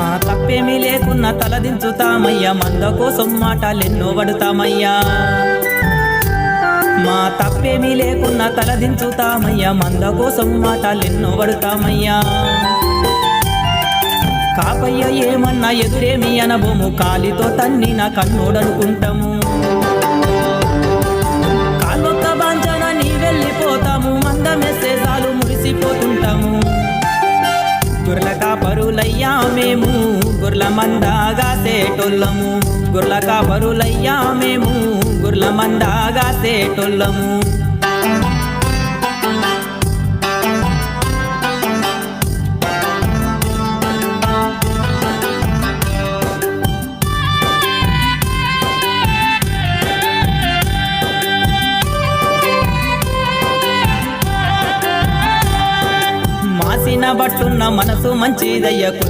మా తప్పేమీ లేకున్నా తలదించుతామయ్యా. మంద కోసం మాటలెన్నో పడుతామయ్యా. మా తప్పేమీ లేకున్నా తలదించుతామయ్యా. మంద కోసం మాటలెన్నో పడుతామయ్యా. కాపయ్య ఏమన్నా ఎదురేమి అనబోము. కాలితో తన్నిన కన్నోడనుకుంటాము. మేము గుర్ల మందాగా సేటొల్లము గుర్ల కాపరులయ్యా మేము గుర్ల మందాగా సేటొల్లము మాసిన బట్టున్న మనసు మంచిదయ్య కులం.